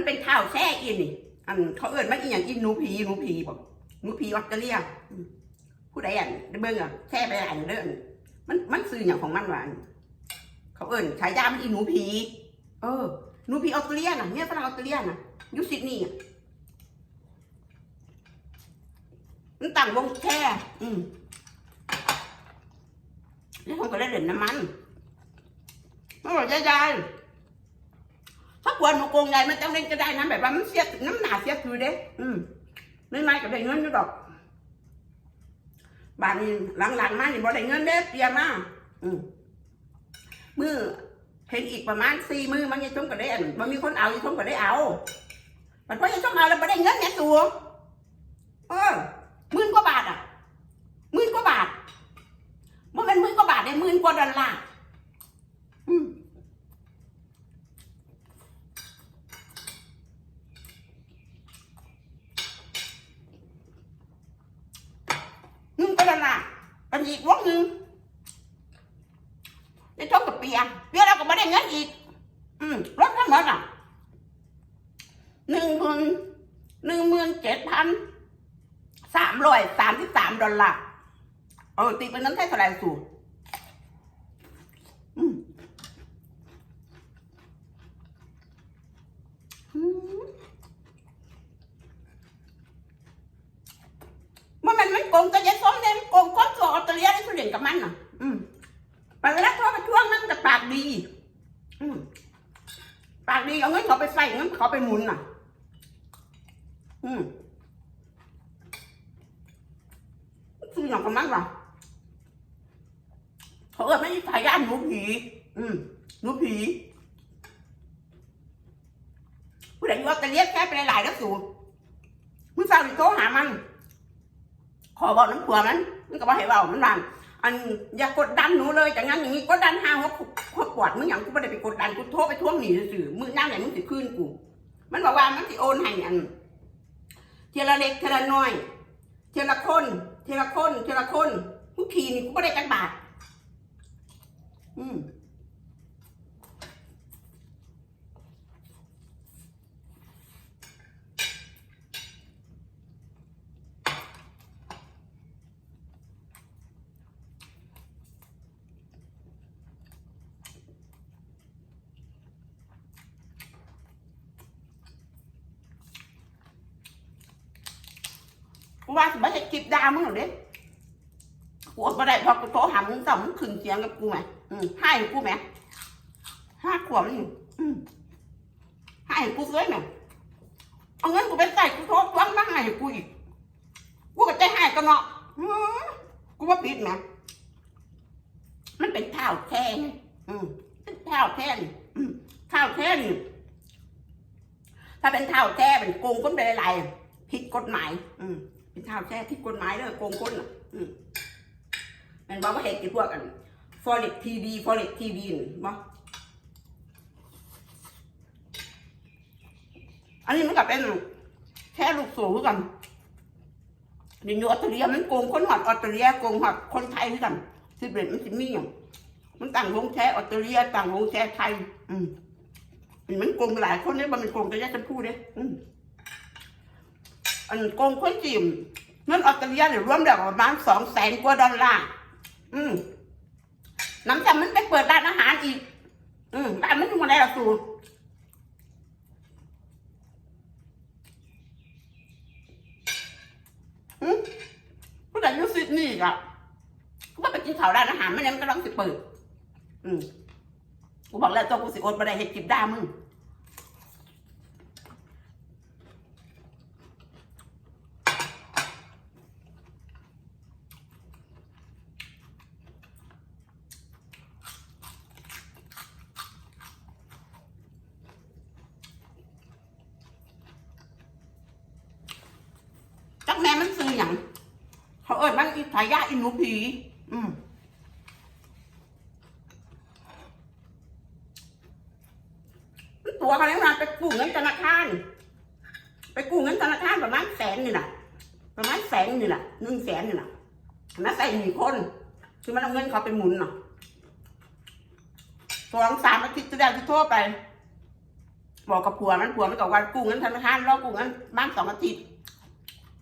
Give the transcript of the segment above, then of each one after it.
มันเป็นข้าวแช่อินนี่ อันเขาเอิ้นมันอีหยังอินหนูผีหนูผีบอกหนูผีออสเตรเลียผู้ใดอะเบิ่งอะแช่ไปอ่านเด้อมันมันซื้ออย่างของมันว่านเขาเอิ้นฉายามันอีหนูผี เออหนูผีออสเตรเลียน่ะเนี่ยฝรั่งออสเตรเลียน่ะอยูซิดนีย์อ่มันตั้งวงแช่อืมแล้วผมก็ได้เล่นน้ำมันมันบอกยาย ๆถ้ากวนหนูโกงยายมันต้องเล่นก็ได้นะแบบว่ามันเสียน้ำหนาเสียคือเด้ อืมไม่ไม่ก็ได้เงินอยู่ดอกบานนี้หลังๆมานี่บ่ได้เงินเด้เปียมาอืมมือเพลงอีกประมาณสี่มือมันยังชมก็ได้อันมันมีคนเอายังชมก็ได้เอามันพราะยังชมเอาแล้วบ่ได้เงินแค่ตัวเออหมื่นกว่าบาทอะหมื่นกว่าบาทมันเป็นหมื่นกว่าบาทได้หมื่นกว่าดอลลาร์อืม หนึ่งก็ละมันอีกวงหนึ่งได้ทบกับเปียเปียเราก็ไม่ได้เงินอีก อืมรถทั้งหมดอะหนึ่งหมื่นหนึ่งหมื่นเจ็ดพันสามร้อยสามสิบสามดอลลาร์เออตีเป็นนั้นไทยเท่าไหร่สูอืมอืม มันมันมันโกงก็ยัดซ้อมเล่นโกงก้อนตัวออสเตรเลียได้ทุเรียนกับมันน่ะ อืมไปแล้วทั่วไปช่วงนั้นแต่ปากดี อืมปากดีเอาเงินเขาไปใส่เงินเขาไปหมุนน่ะ อืมคืออย่างกับมันว่ะเขาเอิ้นไม่ใช่สายย่านหนูผี อืมหนูผีผู้ใดอยู่ออสเตรเลียแค่ไปหลายๆแล้วสูมึงเศร้าดิโทรหามัน ขอบอกน้ำผัวมันมันก็บอกให้เบามันว่าอันอย่ากดดันหนูเลยจากงั้นอย่างนี้กดดันห้าหัวหัวปวดมึงอย่างกูไม่ได้ไปกดดันกูโทรไปทวงหนีสื่อมึงนั่งไหนมึงสิคืนกู มันบอกว่ามันสิโอนให้อันเทละเล็กเทละน้อย เทละคนเทละคนเทละคนกูขี่นี่กูไม่ได้จักบาทอืม กูว่าสิบ่ให้คลิปด่ามึงหรอกเด้กูอดบ่ได้พอกูโทรหามึงต้อมึงขึ้นเสียงกับกูไหมอืมให้กูไหมห้าขวบนี่อืมให้กูซื้อไหมเอาเงินกูไปใส่กูโทรทวงมาให้กูอีกกูก็ใจให้กันเนาะอืมกูว่าปิดไหมมันเป็นข้าวแท้ไงอืมเป็นข้าวแท้นี่อืมข้าวแท้นี่ถ้าเป็นข้าวแท้เป็นโกงคนไปหลายๆผิดกฎหมาย อืม เป็นข้าวแช่ที่กฎหมายเลยโกงก้นอะอมันบอกว่าเหตุที่พวกกันฟอเร็กทีวีฟอเร็กทีวีนี่บ่อันนี้มันก็เป็นแค่ลูกสูงคือกันเดี๋ยวอยู่ออสเตรเลียมันโกงคนหอดออสเตรเลียโกงหอดคนไทยคือกันสิบเอ็ดมันสิมีอย่างมันต่างวงแช่ออสเตรเลียต่างวงแช่ไทย อืมมันโกงหลายคนเนี่ยมันโกงแต่แยกกันพูดเนี่ยอืม อันโกงคนจีมเงินออสเตรเลียเนี่ยรวมแล้วประมาณสองแสนกว่าดอลลาร์อืมน้ำจำมันไปเปิดร้านอาหารอีก อืมร้านมันอยู่มาได้ละสูอืมผู้ใดอยูซิดนี่อีกอะกูว่าไปกินข้าวร้านอาหารไม่งั้นมันก็ต้องสิเปิด อืมกูบอกแล้วตัวกูสิอดมาได้เห็ดกิบด้ามึง มันซื้ออย่าง เขาเอิญมันอีทายาอินูผี อืมตัวเขาเนี่ยนะไปกู้เงินธนาคาร ไปกู้เงินธนาคารประมาณแสนนี่แหละประมาณแสนนี่แหละหนึ่งแสนนี่แหละน่าใส่หนึ่งคน คือมันเอาเงินเขาไปหมุนเนาะสองสามอาทิตย์จะได้ที่โทษไป บอกกับผัวมันผัวมันบอกว่ากู้เงินธนาคารรอกู้เงินบ้านสองอาทิตย์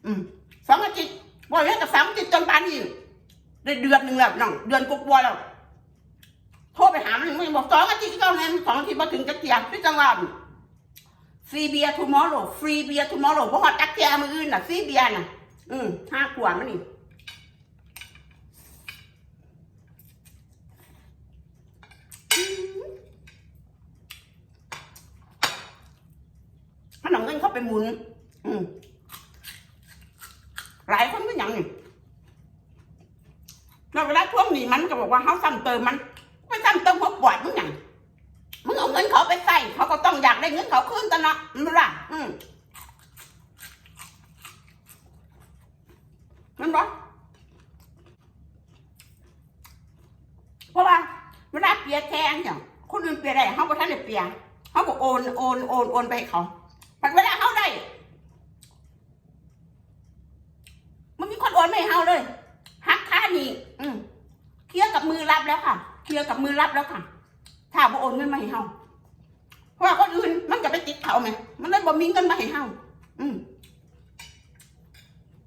อืม สองอาทิตย์บอกแล้วกับสามอาทิตย์จนปานนี้ได้เดือนหนึ่งแล้วน้องเดือนกว่าๆแล้วโทรไปหามันมันบอกสองอาทิตย์ก็แน่สองอาทิตย์มาถึงจะเกียร์พี่จังหวัดฟรีเบียร์ทูมอร์โรฟรีเบียร์ทูมอร์โรเพราะว่าจักเกียร์มืออื่นน่ะฟรีเบียร์น่ะ อืมห้าขวดมันนี่มันเอาเงินเข้าไปหมุน อืม หลายคนก็ยังนี่แล้วเวลาทวงหนี้มันก็บอกว่าเขาซ้ำเติมมันไม่ซ้ำเติมเขาปล่อยมึงอย่างมึงเอาเงินเขาไปใส่เขาก็ต้องอยากได้เงินเขาคืนตะเนาะมันล่ะอืมมันบอกเพราะว่าเวลาเปียแทงอย่างคนอื่นเปียได้เขาบอกท่านเปียเขาบอกโอนโอนโอนโอนไปเขาแต่เวลาเขาได้ มันมีคนโอนไม่ให้เขาเลยหักค่านี่อืมเคลียร์กับมือรับแล้วค่ะ เคลีย รับแล้วค่ะ ถ้าบ่โอนเงินมาให้เฮาเพราะว่าคนอื่นมันจะไปติดเขาไหมมันเลยบ่มีเงินมาให้เฮาอืม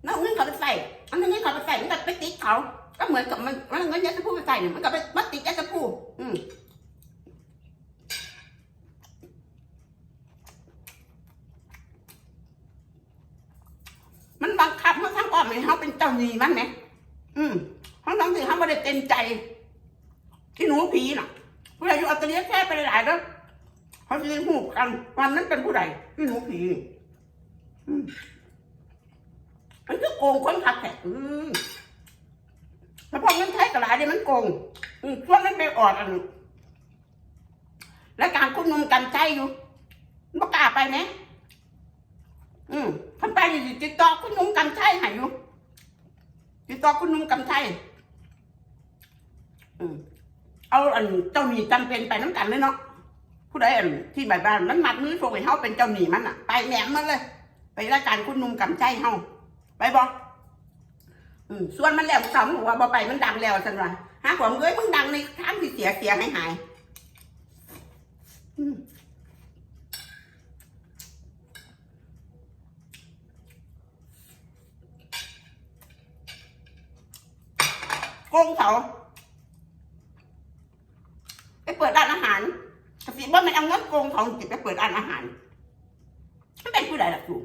แล้วเงินเขาไปใส่อันนั้นเงินเขาไปใส่มันก็ไปติดเขา ก็เหมือนกับมันมันเงินยาสะพูไปใส่เนี่ยมันก็ไปมันติดยาสะพูอืมมันบังคับมันทั้งอ้อมให้เฮาเป็นเจ้าหนี้มันไหมอืมทั้งทั้งที่เฮาไม่ได้เต็มใจ ที่หนูผีน่ะ ผู้ใดอยู่อัตเลียแค่ไปหลายๆแล้วเขาจะหูกันวันนั้นเป็นผู้ใดที่หนูผีอืมมันก็โกงคนขับแท็กอืมแล้วพอเงินใช้กับหลายเดี๋ยมันโกงอืมช่วงนั้นไปออดอันและการคุณนุ่มกันใจอยู่บ่กล้าไปไหมอืมท่านไปอยู่ติดต่อคุณนุ่มกันใจให้อยู่ติดต่อคุณนุ่มกันใจอืม เอาอันเจ้าหนี้จำเป็นไปน้ำกันเลยเนาะผู้ใดอันที่ใบบ้านมันมัดมือส่งให้เฮาเป็นเจ้าหนี้มันอะ ไปแหนมมันเลย ไปรายการคุณนุ่มกำใจเฮาไปบอกอืมส่วนมันแล้วสองบอกว่าบ่ไปมันดังแล้วสันว่าหาของเอ้ยมึงดังในทางที่เสียเสียหายหายอืมโกงเขา ไปเปิดร้านอาหารกสิว่ามันเอาเงิน โกงของจิตไปเปิดร้านอาหารมันเป็นผู้ใดล่ะครู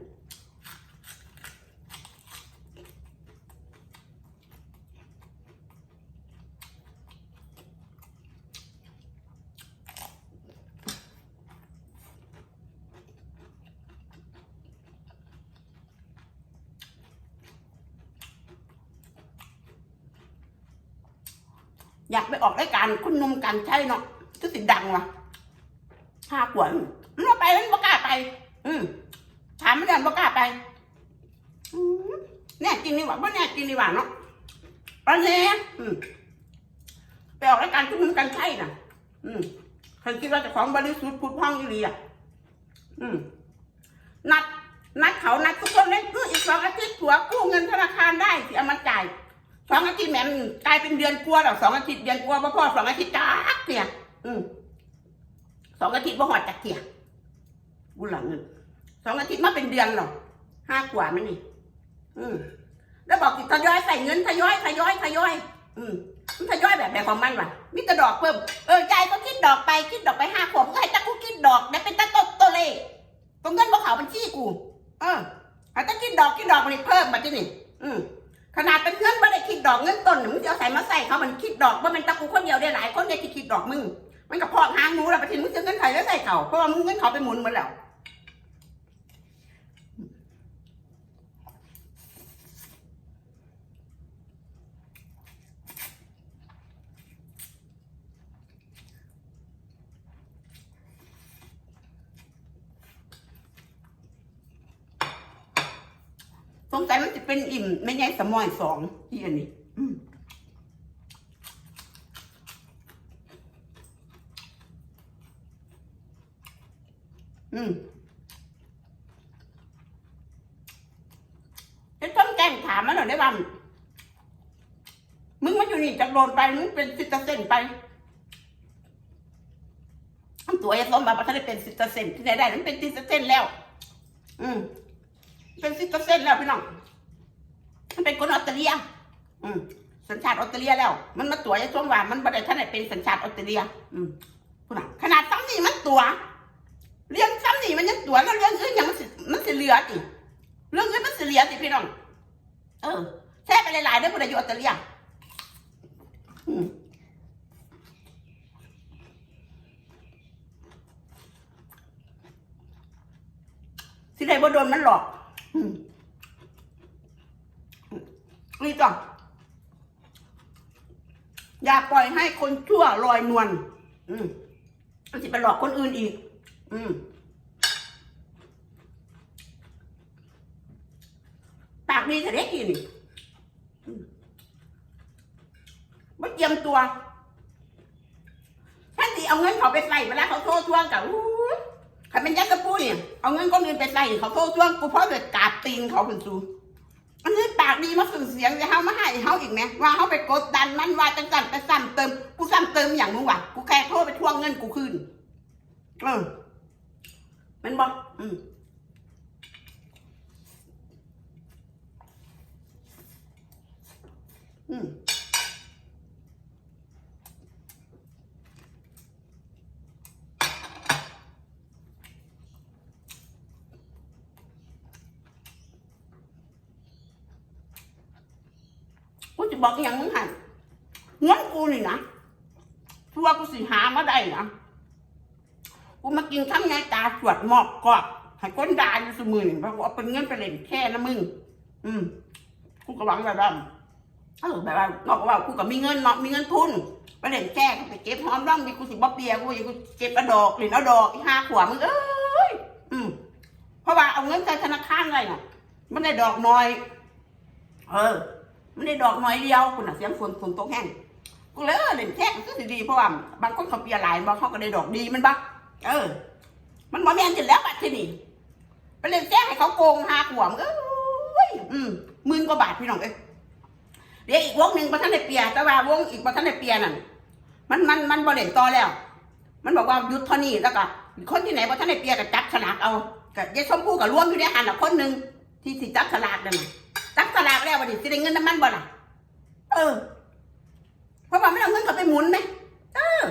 อยากไปออกรายการคุณนุ่มกันใช่เนาะก็สิดังว่ะ ห้าขวดมันว่าไปมันบ่กล้าไป อืมถามมันเดินบ่กล้าไปอืมแน่จริงนี่หว่าบ่แน่จริงนี่หว่าเนาะตอนนี้อืมไปออกรายการคุณหนุ่มกันใช่น่ะ อืมคนคิดว่าจะของบริสุทธิ์พุทธพ้องอยู่ดีอะอืมนัดนัดเขานัดทุกคนเลยคืออีกสองอาทิตย์ผัวกู้เงินธนาคารได้ที่เอามาจ่ายสองอาทิตย์แหม่มกลายเป็นเดือนกลัวหรอกสองอาทิตย์เดือนกลัวพ่อพ่อสองอาทิตย์จักเถี่ย อืม สองอาทิตย์บ่าหอดจักเถี่ยกูหลังเงินสองอาทิตย์มาเป็นเดือนหรอกห้ากว่ามันนี่อืมแล้วบอกทยอยใส่เงินทยอยทยอยทยอย อืมมันทยอยแบบแบบของมันว่ะมีแต่ดอกเพิ่มเออยายก็คิดดอกไปคิดดอกไปห้าขวบก็ให้ตะกูคิดดอกได้เป็นตะโตโตเลขตรงเงินบ่เขาบัญชีกู เออให้ตะคิดดอกคิดดอกมันเพิ่มมาที่นี่อืมขนาดเป็นเงินไม่ได้คิดดอกเงินต้นน่ะมึงจะเอาใส่มาใส่เขามันคิดดอกว่ามันตะกูคนเดียวได้หลายคนได้คิดคิดดอกมึง มันกับพอกหางหนูแล้วไปทิ้งมึงจะเงินไทยแล้วใส่เขาเพราะว่ามึงเงินเขาไปหมุนหมดแล้วสงสัยมันจะเป็นอิ่มไม่ใช่สมอยสองที่อันนี้ อืม อืมจะต้องแกงถามมันหน่อยได้บ้างมึงมาอยู่นี่จากโดนไป มึงเป็นซิตาเซนไปตัวตัวไอ้ส้มมาประทานได้เป็นสิบเปอร์เซ็นต์ที่ไหนได้มันเป็นสิบเปอร์เซ็นต์แล้ว อืม เป็นสิบเปอร์เซ็นต์แล้วพี่น้อง มันเป็นคนออสเตรเลีย อืม สัญชาติออสเตรเลียแล้ว มันมาตัวไอ้ส้มว่ามันบ่ได้ท่านไหนเป็นสัญชาติออสเตรเลีย อืมพูดนะขนาดซ้ำนี่มันตัว เลี้ยงซ้ำนี่มันยังตัวแล้วเรื่องอื่นยังมันสิมันสิเหลือติเรื่องอื่นมันสิเหลือติพี่น้อง เออแท้ไปหลายๆเด้อผู้ใดอยู่ออสเตรเลียอืมสิได้บ่โดนมันหลอกนี่จ้ะอย่าปล่อยให้คนชั่วลอยนวลอืมมันจะไปหลอกคนอื่นอีก อืมปากดีจะได้กินมไม่เตรียมตัวท่านที่เอาเงินเขาไปใส่เวลาเขาโทษทวงกับอู้ใครเป็นยักษ์กระปูเนี่ยเอาเงินคนอื่นไปใส่เขาโทษทวงกูเพราะเกิดกาบตีนเขาเป็นซูอันนี้ปากดีมาสื่อเสียงจะเฮามาให้เฮาอีกไหมว่าเฮาไปกดดันมันว่าจังจันไปซ้ำเติมกูซ้ำเติมอย่างมึงวะกูแค่โทษไปทวงเงินกูคืนเออ มันบอกอืมอืมกูจะบอกอย่างมึงหันเงินกูนี่นะทัวกูสิหามาได้นะกูมากินทั้งไงตา สวดหมอกกอดให้นดาอยู่สมอนี่เพราะว่าเป็นเงินไปเล่นแค่นะมึง อืมกูก็หวังแบบนั้นเออแบบว่านอกว่ากูก็มีเงินเนาะมีเงินทุนไปเล่นแก้ไปเก็บหอมร่องมีกูสิบ่เปียกูกูเก็บกระดอกหรือเอาดอกอีห้าขวบมึงเอ้ยอืมเพราะว่าเอาเงินใส่ธนาคารไว้น่ะมันได้ดอกน้อย เออ มันได้ดอกน้อยเดียวคุณน่ะเสียงฝนฝนตกแห้งกูเลยเออเล่นแค่ก็สิดีเพราะว่าบางคนเขาเปียหลายบางเขาก็ได้ดอกดีมันบักเออ มันบ่แม่นจิแล้วบัดที่นี่ไปเล่นแจ้งให้เขาโกงหาขวมเอ้ยอืมหมื่นกว่าบาทพี่น้องเอ้ยเดี๋ยวอีกวงหนึ่งประธานในเปียแต่ว่าวงอีกประธานในเปียนั่นมันมันมันบริเวณต่อแล้ว มันบอกว่าหยุดเท่านี้แล้วก็คนที่ไหนประธานในเปียก็จับฉลากเอากับยายชมพู่กับรวมอยู่ในหันละคนหนึ่งที่สิจับฉลากนั่นน่ะจับฉลากแล้ววันนี้สิได้เงินน้ำมันบ่ล่ะเออเพราะว่าไม่เอาเงินเขาไปหมุนไหมเออ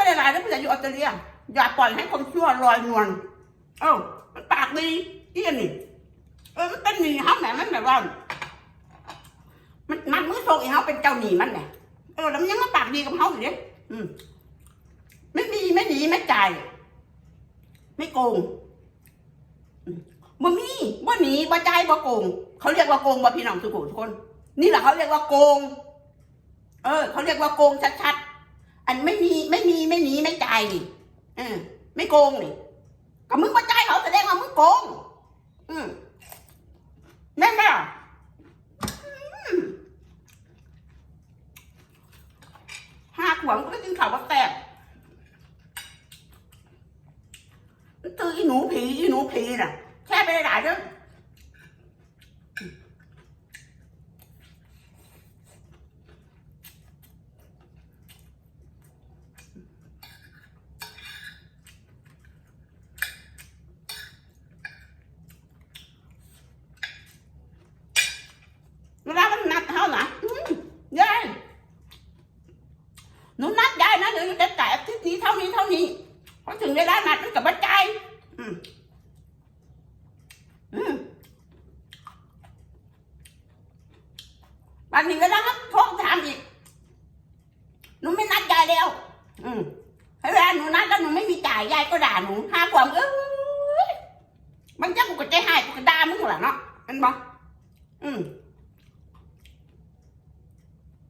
แค่ไปหลายแล้วเพื่ออยู่ออสเตรเลีย อย่าปล่อยให้คนชั่วลอยนวลเอ้ามันปากดีเอี้ยนี่ เออมันเป็นหนีเขาแหมมันแบบว่า มันมันมือโชกอีเขาเป็นเจ้าหนีมันแหละเออแล้วมันยังมาปากดีกับเขาอยู่เนี่ยอืมไม่มีไม่หนีไม่จ่ายไม่โกงบ่มีบ่หนีบ่จ่ายบ่โกง เขาเรียกว่าโกงบ่พี่น้องทุกคนทุกคน นี่แหละเขาเรียกว่าโกง เออ เขาเรียกว่าโกงชัดๆ อันไม่มีไม่มีไม่หนีไม่จ่ายนี่เออไม่โกงนี่ก็มึงมาจ่ายเขาแสดงว่ามึงโกง อืมนไหมอะอืมห้าขวบก็ได้กินข่าวว่าแตกมันตืออีหนูผีอีหนูผีน่ะ แค่ไปหลายๆเด้อเวลามันนัดเขาน่ะอืมยายหนูนัดยายนะเดี๋ยวจะจ่ายอาทิตย์นี้เท่านี้เท่านี้พอถึ งเวลานัดมันกับบัจจัยอืมอืมวันนี้เวลาเขาโทรถามอีกหนูไม่นัดยายแล้ว อืมเวลาหนูนัดแล้วหนูไม่มีจ่ายยายก็ด่าหนูห้าความเอ้ยมันจะกูก็ใจหายกูก็ด่ามึงแหละเนาะเป็นบอกอืม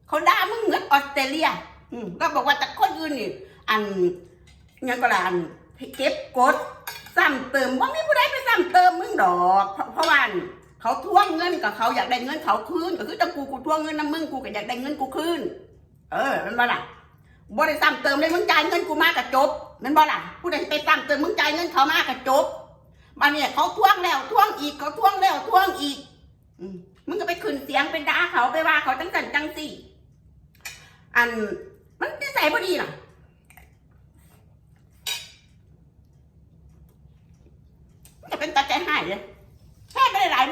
เขาด่ามึงเหมือนออสเตรเลีย อืมก็บอกว่าแต่คนอื่นนี่อัน ยังก็ลาอันเก็บกดซ้ำเติมว่าม่ผู้ใดไปซ้ำเติมมึงดอก เพราะว่าอันเขาทวงเงินกับเขาอยากได้เงินเขาคืนก็คือจังกูกูทวงเงินน้ำมึงกูก็อยากได้เงินกูคืนเออมันบ่ล่ะบ่ได้ซ้ำเติมเลยมึงจ่ายเงินกูมากกับจบมันบ่ล่ะผู้ใดไปซ้ำเติมมึงจ่ายเงินเขามากกับจบมาเนี่ยเขาทวงแล้วทวงอีกเขาทวงแล้วทวงอีกมึงก็ไปขึ้นเสียงไปด่าเขาไปว่าเขาจังสันจังสี่อันมันนิสัยพอดีน่ะมันจะเป็นตาใจหายเลยแช่ไปหลายๆ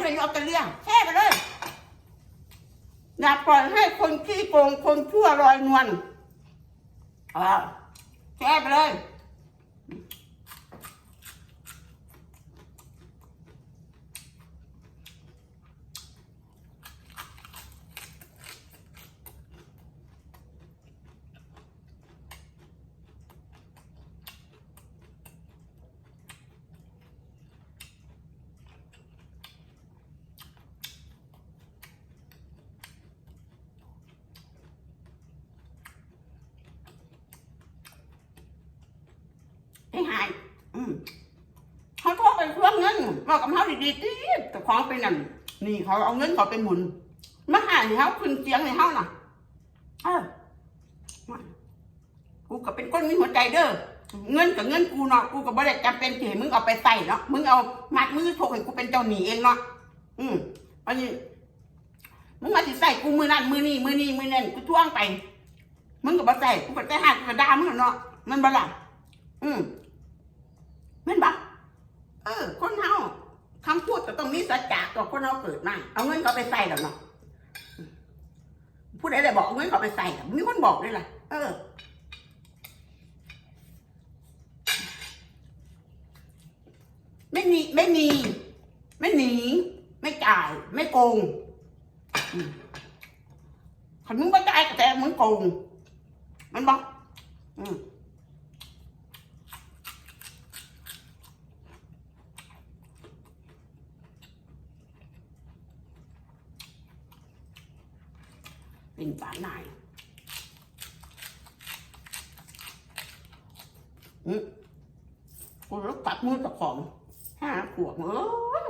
เลี่ยงแช่ไปเลย อย่าปล่อยให้คนขี้โกงคนชั่วลอยนวลอ่าแช่ไปเลย ให้หาย อืมเขาโทรไปทวงเงิน บอกกับเขาดีๆตีแต่ของเป็นนั่นนี่เขาเอาเงินเขาไปหมุนมาหาให้เขาขึ้นเสียงให้เขาน่ะเออกูก็เป็นคนมีหัวใจเด้อเงินกับเงินกูเนาะกูก็บ่ได้จำเป็นที่มึงเอาไปใส่เนาะมึงเอามัดมือโทกให้กูเป็นเจ้าหนี้เองเนาะอืมอันนี้มึงมาสิใส่กูมือนั่นมือนี่มือนี่มือนั่นกูทวงไป มึงก็บ่ใส่กูก็ได้หักกูก็ด่ามึงเนาะมันบ่ล่ะอืมม่นบ่เออ คนเฮา คำพูดก็ต้องมีสัจจะต่อคนเฮาเกิดมาเอาเงินเขาไปใส่แล้วเนาะผู้ใดได้บอกเอาเงินเขาไปใส่อะมีคนบอกด้วยล่ะ เออไม่มีไม่มี ไม่หนี ไม่จ่าย ไม่โกงอืมคันมึงไม่จ่ายก็แต่มึงโกง มันบอกอืม เป็นฝาหนายอืมกูรู้ปัดมือกับของห้าขวบเออ